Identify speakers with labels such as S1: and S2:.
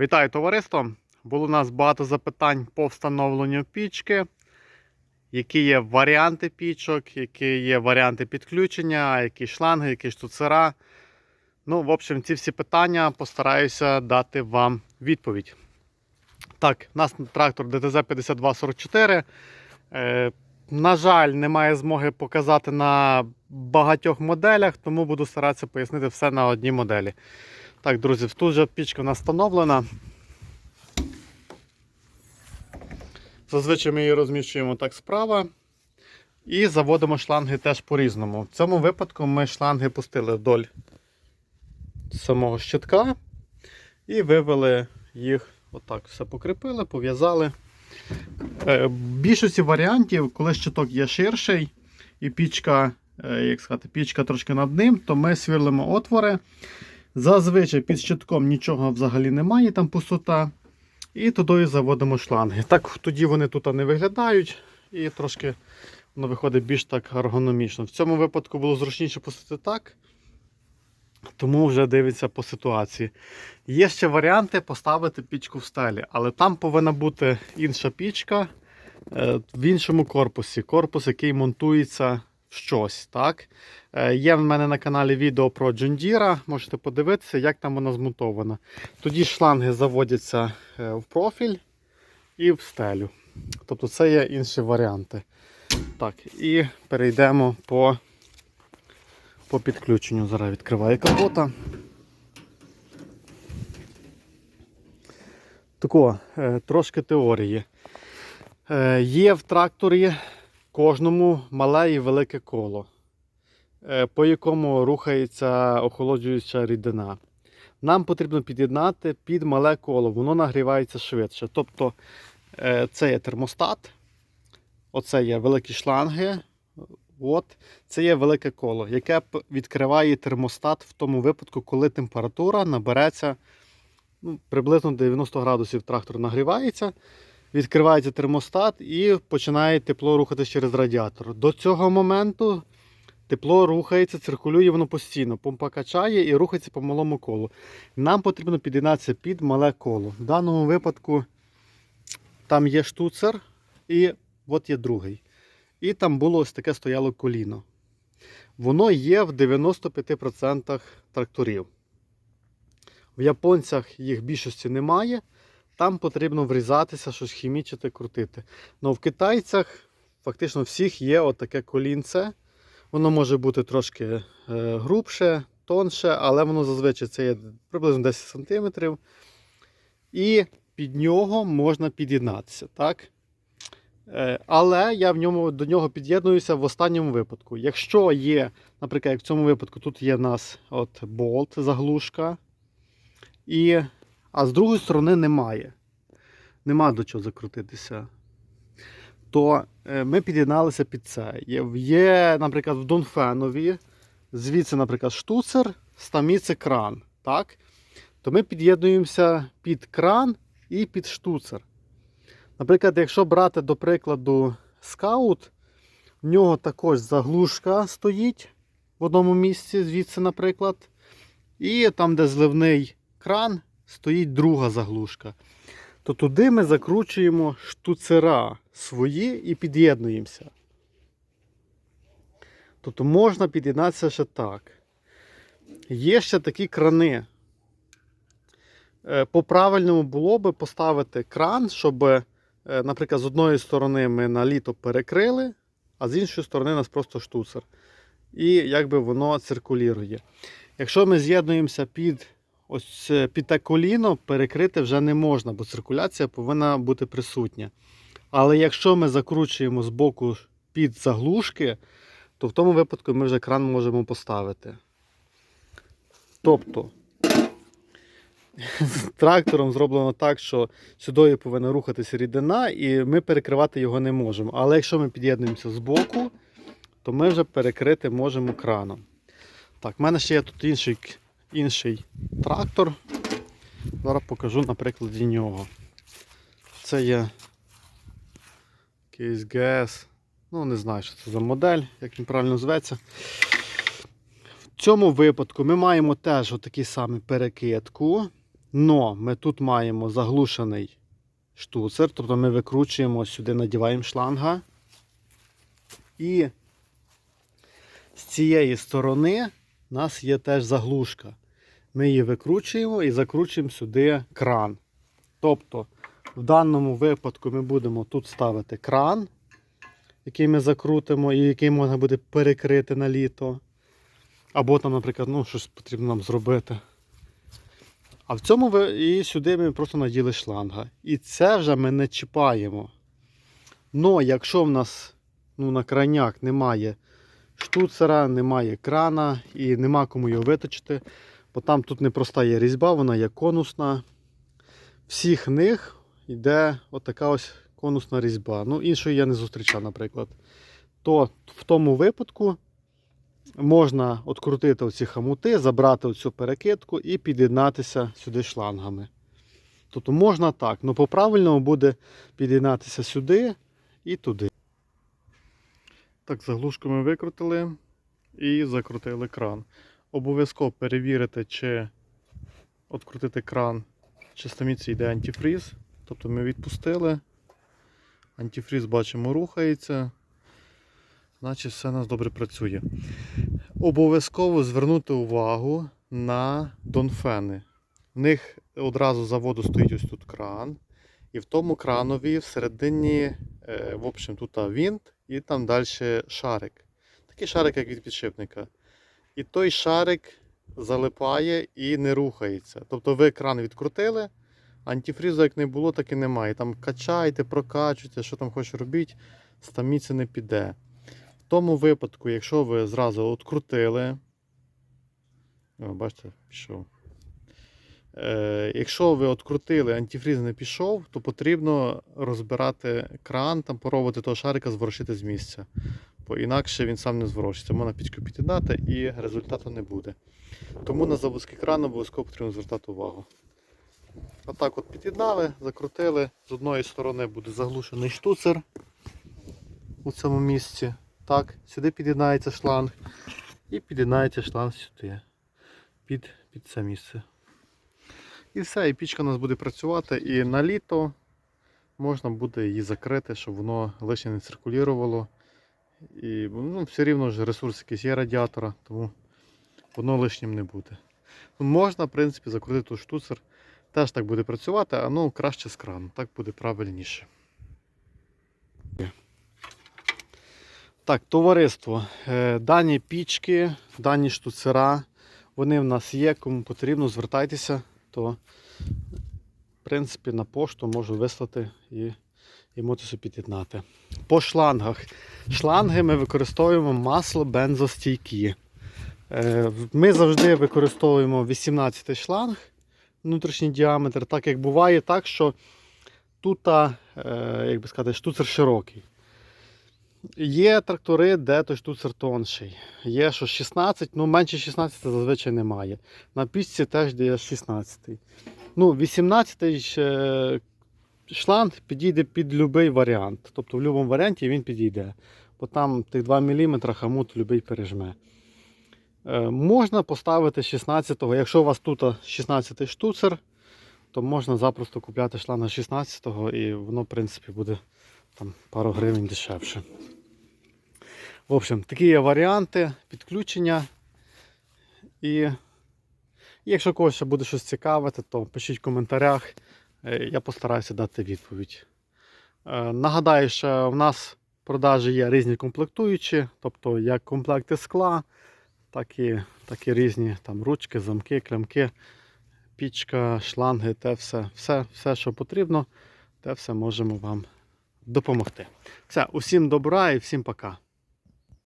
S1: Вітаю товариство! Було у нас багато запитань по встановленню пічки, які є варіанти пічок, які є варіанти підключення, які шланги, які штуцера. Ну, в общем, ці всі питання постараюся дати вам відповідь. Так, у нас трактор ДТЗ-5244. Е, на жаль, немає змоги показати на багатьох моделях, тому буду старатися пояснити все на одній моделі. Так, друзі, тут же пічка нас встановлена. Зазвичай ми її розміщуємо так справа. І заводимо шланги теж по-різному. В цьому випадку ми шланги пустили вдоль самого щитка і вивели їх, отак, все покріпили, пов'язали. Е, В більшості варіантів, коли щиток є ширший і пічка, е, як сказати, пічка трошки над ним, то ми свірлимо отвори. Зазвичай під щитком нічого взагалі немає, там пустота. І туди заводимо шланги. Так тоді вони тут не виглядають і трошки воно виходить більш так ергономічно. В цьому випадку було зручніше пустити так. Тому вже дивиться по ситуації. Є ще варіанти поставити пічку в стелі, але там повинна бути інша пічка е, в іншому корпусі. Корпус, який монтується щось. Так? Е, Є в мене на каналі відео про Джондіра, можете подивитися, як там вона змонтована. Тоді шланги заводяться е, в профіль і в стелю. Тобто це є інші варіанти. Так, і перейдемо по, по підключенню. Зараз відкриваю капота. Тако, е, трошки теорії. Є в тракторі кожному мале і велике коло, е, по якому рухається охолоджуюча рідина. Нам потрібно під'єднати під мале коло, воно нагрівається швидше. Тобто е, це є термостат, оце є великі шланги. От, це є велике коло, яке відкриває термостат в тому випадку, коли температура набереться ну, приблизно 90 градусів трактор нагрівається, відкривається термостат і починає тепло рухатися через радіатор. До цього моменту тепло рухається, циркулює воно постійно, помпа качає і рухається по малому колу. Нам потрібно під'єднатися під мале коло. В даному випадку там є штуцер і от є другий. І там було ось таке стояло коліно. Воно є в 95% тракторів. В японцях їх більшості немає. Там потрібно врізатися, щось хімічити, крутити. Но в китайцях фактично всіх є отаке колінце. Воно може бути трошки е, грубше, тонше, але воно зазвичай це є приблизно 10 см. І під нього можна під'єднатися. Так? Е, Але я в ньому, до нього під'єднуюся в останньому випадку. Якщо є, наприклад, як в цьому випадку, тут є в нас от болт, заглушка, і, а з другої сторони немає. Нема до чого закрутитися. То е, ми під'єдналися під це. Є, наприклад, в Донфенові, звідси, наприклад, штуцер, стаміце кран. Так? То ми під'єднуємося під кран і під штуцер. Наприклад, якщо брати до прикладу скаут, в нього також заглушка стоїть в одному місці, звідси, наприклад. І там, де зливний кран, стоїть друга заглушка. То туди ми закручуємо штуцера свої і під'єднуємося. Тобто можна під'єднатися ще так. Є ще такі крани. Е, По-правильному було би поставити кран, щоб, е, наприклад, з одної сторони ми на літо перекрили, а з іншої сторони у нас просто штуцер. І якби воно циркулює. Якщо ми з'єднуємося під ось під те коліно, перекрити вже не можна, бо циркуляція повинна бути присутня. Але якщо ми закручуємо з боку під заглушки, то в тому випадку ми вже кран можемо поставити. Тобто трактором зроблено так, що сюди повинна рухатися рідина, і ми перекривати його не можемо. Але якщо ми під'єднуємося з боку, то ми вже перекрити можемо краном. Так, в мене ще є тут інший, інший трактор. Зараз покажу на прикладі нього. Це є якийсь ГС. Ну, не знаю, що це за модель, як він правильно зветься. В цьому випадку ми маємо теж отакий самий перекидку. Но ми тут маємо заглушений штуцер, тобто ми викручуємо сюди, надіваємо шланга. І з цієї сторони у нас є теж заглушка. Ми її викручуємо і закручуємо сюди кран. Тобто, в даному випадку ми будемо тут ставити кран, який ми закрутимо і який можна буде перекрити на літо. Або там, наприклад, ну, щось потрібно нам зробити. А в цьому ви- і сюди ми просто наділи шланга. І це вже ми не чіпаємо. Но якщо в нас ну, на крайняк немає штуцера, немає крана і нема кому його виточити, бо там тут не проста є різьба, вона є конусна. Всіх них йде отака ось конусна різьба. Ну, іншої я не зустрічав, наприклад. То в тому випадку можна відкрутити оці хамути, забрати оцю перекидку і під'єднатися сюди шлангами. Тобто можна так, але по-правильному буде під'єднатися сюди і туди. Так, заглушку ми викрутили і закрутили кран. Обов'язково перевірити, чи відкрутити кран, чи стаміці йде антифріз. Тобто ми відпустили. Антифріз бачимо рухається. Значить все у нас добре працює. Обов'язково звернути увагу на донфени. В них одразу заводу стоїть ось тут кран. І в тому кранові всередині, в общем, тут вінт і там далі шарик. Такий шарик, як від підшипника. І той шарик залипає і не рухається. Тобто ви кран відкрутили, антифрізу як не було, так і немає. Там качайте, прокачуйте, що там хочеш робіть, стаміці не піде. В тому випадку, якщо ви зразу відкрутили, о, бачите, пішов. Е, якщо ви відкрутили, антифріз не пішов, то потрібно розбирати кран, там поробити того шарика, зворушити з місця. Бо інакше він сам не зворушиться. Можна пічку під'єднати і результату не буде. Тому на заводський кран обов'язково потрібно звертати увагу. Отак от під'єднали, закрутили. З одної сторони буде заглушений штуцер у цьому місці. Так, сюди під'єднається шланг і під'єднається шланг сюди, під, під це місце. І все, і пічка у нас буде працювати. І на літо можна буде її закрити, щоб воно лише не циркулювало. І ну, все рівно ж ресурс якийсь є радіатора, тому воно лишнім не буде. Ну, Можна, в принципі, закрутити тут штуцер. Теж так буде працювати, а ну краще з крану, так буде правильніше. Так, товариство. е, Дані пічки, дані штуцера, вони в нас є. Кому потрібно, звертайтеся, то в принципі на пошту можу вислати і, і можете під'єднати. По шлангах. Шланги ми використовуємо масло бензостійкі. Е, Ми завжди використовуємо 18 шланг, внутрішній діаметр, так як буває так, що тут, е, як би сказати, штуцер широкий. Є трактори, де той штуцер тонший. Є що 16, ну менше 16 зазвичай немає. На пічці теж є 16. Ну, 18 ще шланг підійде під будь-який варіант. Тобто в будь-якому варіанті він підійде. Бо там тих 2 мм хамут будь-який пережме. Е, можна поставити 16-го. Якщо у вас тут 16 штуцер, то можна запросто купляти шланг 16-го і воно, в принципі, буде там пару гривень дешевше. В общем, такі є варіанти підключення. І якщо когось буде щось цікавити, то пишіть в коментарях. Е, Я постараюся дати відповідь. Е, Нагадаю, що в нас в продажі є різні комплектуючі, тобто як комплекти скла, так і, так і різні там, ручки, замки, клямки, пічка, шланги, те все, все, все, що потрібно, те все можемо вам допомогти. Все, усім добра і всім пока.